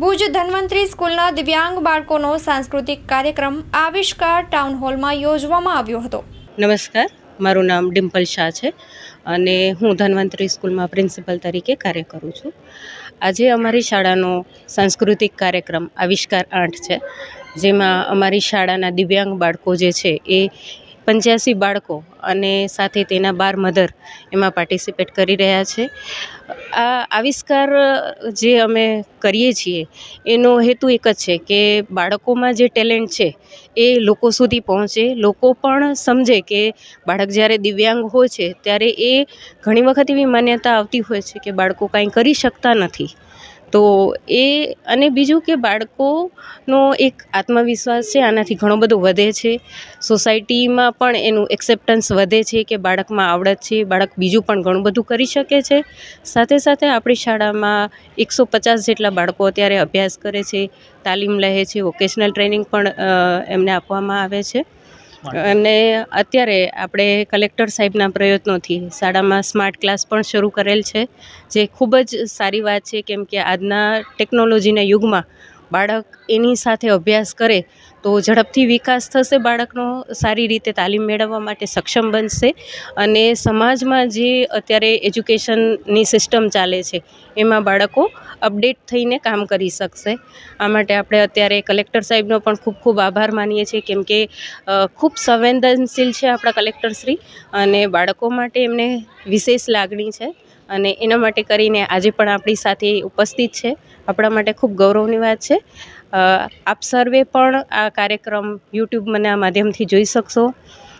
ભુજ ધન્વંતરી સ્કૂલના દિવ્યાંગ બાળકોનો સાંસ્કૃતિક કાર્યક્રમ આવિષ્કાર ટાઉન હોલમાં યોજવામાં આવ્યો હતો. નમસ્કાર, મારું નામ ડિમ્પલ શાહ છે અને હું ધન્વંતરી સ્કૂલમાં પ્રિન્સિપલ તરીકે કાર્ય કરું છું. આજે અમારી શાળાનો સાંસ્કૃતિક કાર્યક્રમ આવિષ્કાર આઠ છે, જેમાં અમારી શાળાના દિવ્યાંગ બાળકો જે છે એ પંચ્યાસી બાળકો અને સાથે તેના બાર મધર એમાં પાર્ટિસિપેટ કરી રહ્યા છે. આ આવિષ્કાર જે અમે કરીએ છીએ, એનો હેતુ એક જ છે કે બાળકોમાં જે ટેલેન્ટ છે, એ લોકો સુધી પહોંચે. લોકો પણ સમજે કે બાળક જ્યારે દિવ્યાંગ હોય છે, ત્યારે એ ઘણી વખત એવી માન્યતા આવતી હોય છે કે બાળકો કાંઈ કરી શકતા નથી. તો એ અને બીજું કે બાળકોનો એક આત્મવિશ્વાસ છે, આનાથી ઘણો બધો વધે છે. સોસાયટીમાં પણ એનું એક્સેપ્ટન્સ વધે છે કે બાળકમાં આવડત છે, બાળક બીજું પણ ઘણું બધું કરી શકે છે. સાથે સાથે આપણી શાળામાં એકસો પચાસ જેટલા બાળકો અત્યારે અભ્યાસ કરે છે, તાલીમ લે છે, વોકેશનલ ટ્રેનિંગ પણ એમને આપવામાં આવે છે. અને અત્યારે આપણે કલેક્ટર સાહેબના પ્રયત્નોથી શાળામાં સ્માર્ટ ક્લાસ પણ શરૂ કરેલ છે. જે ખૂબ જ સારી વાત છે, કેમ કે આજના ટેકનોલોજીના યુગમાં બાળક એની સાથે અભ્યાસ કરે તો ઝડપથી વિકાસ થશે, બાળકનો સારી રીતે તાલીમ મેળવવા માટે સક્ષમ બનશે અને સમાજમાં જે અત્યારે એજ્યુકેશનની સિસ્ટમ ચાલે છે, એમાં બાળકો અપડેટ થઈને કામ કરી શકશે. આ માટે આપણે અત્યારે કલેક્ટર સાહેબનો પણ ખૂબ ખૂબ આભાર માનીએ છીએ, કેમ કે ખૂબ સંવેદનશીલ છે આપણા કલેક્ટરશ્રી અને બાળકો માટે એમને વિશેષ લાગણી છે. અને એના માટે કરીને આજે પણ આપણી સાથે ઉપસ્થિત છે. આપણા માટે ખૂબ ગૌરવની વાત છે. આપ સર્વે પણ આ કાર્યક્રમ યુટ્યુબના માધ્યમથી જોઈ શકશો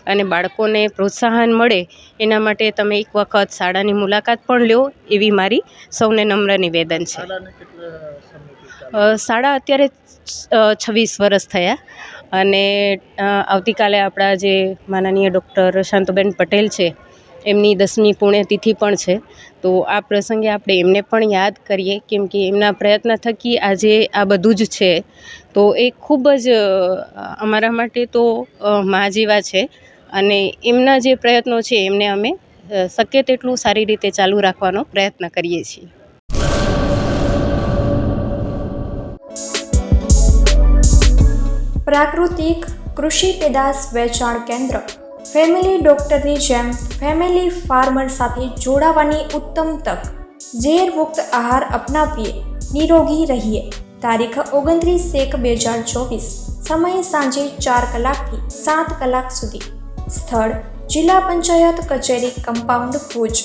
અને બાળકોને પ્રોત્સાહન મળે એના માટે તમે એક વખત શાળાની મુલાકાત પણ લો એવી મારી સૌને નમ્ર નિવેદન છે. શાળા અત્યારે છવ્વીસ વર્ષ થયા અને આવતીકાલે આપણા જે માનનીય ડૉક્ટર શાંતુબેન પટેલ છે એમની દસમી પુણ્યતિથિ પણ છે. તો આ પ્રસંગે આપણે એમને પણ યાદ કરીએ કેમ કે એમના પ્રયત્ન થકી આજે આ બધું જ છે. તો એ ખૂબ જ અમારા માટે તો મા જેવા છે અને એમના જે પ્રયત્નો છે એમને અમે શક્ય તેટલું સારી રીતે ચાલુ રાખવાનો પ્રયત્ન કરીએ છીએ. પ્રાકૃતિક કૃષિ પેદાશ વેચાણ કેન્દ્ર ફેમિલી ડોક્ટરની જેમ ફેમિલી ફાર્મર સાથે જોડાવાની ઉત્તમ તક. ઝેર મુક્ત આહાર અપનાવીએ, નિરોગી રહીએ. તારીખ ઓગણત્રીસ એક બે હજાર ચોવીસ, સમય સાંજે ચાર કલાકથી સાત કલાક સુધી. સ્થળ જિલ્લા પંચાયત કચેરી, કમ્પાઉન્ડ ભુજ.